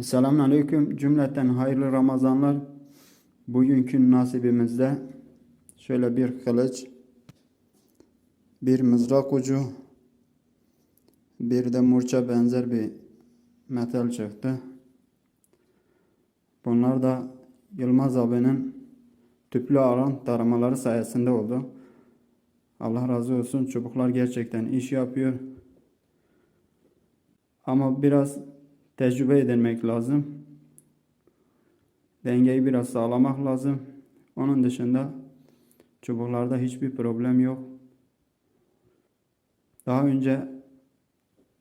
Selamun Aleyküm. Cümleten hayırlı Ramazanlar. Bugünkü nasibimizde şöyle bir kılıç, bir mızrak ucu, bir de murça benzer bir metal çıktı. Bunlar da Yılmaz abinin tüplü alan taramaları sayesinde oldu. Allah razı olsun. Çubuklar gerçekten iş yapıyor. Ama biraz tecrübe edinmek lazım. Dengeyi biraz sağlamak lazım. Onun dışında çubuklarda hiçbir problem yok. Daha önce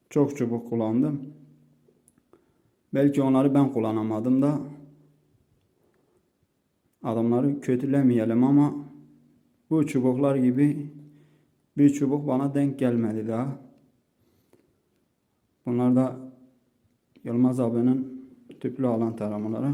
çok çubuk kullandım. Belki onları ben kullanamadım da adamları kötülemeyelim ama bu çubuklar gibi bir çubuk bana denk gelmedi daha. Bunlar da Yılmaz abinin tüplü alan taramaları.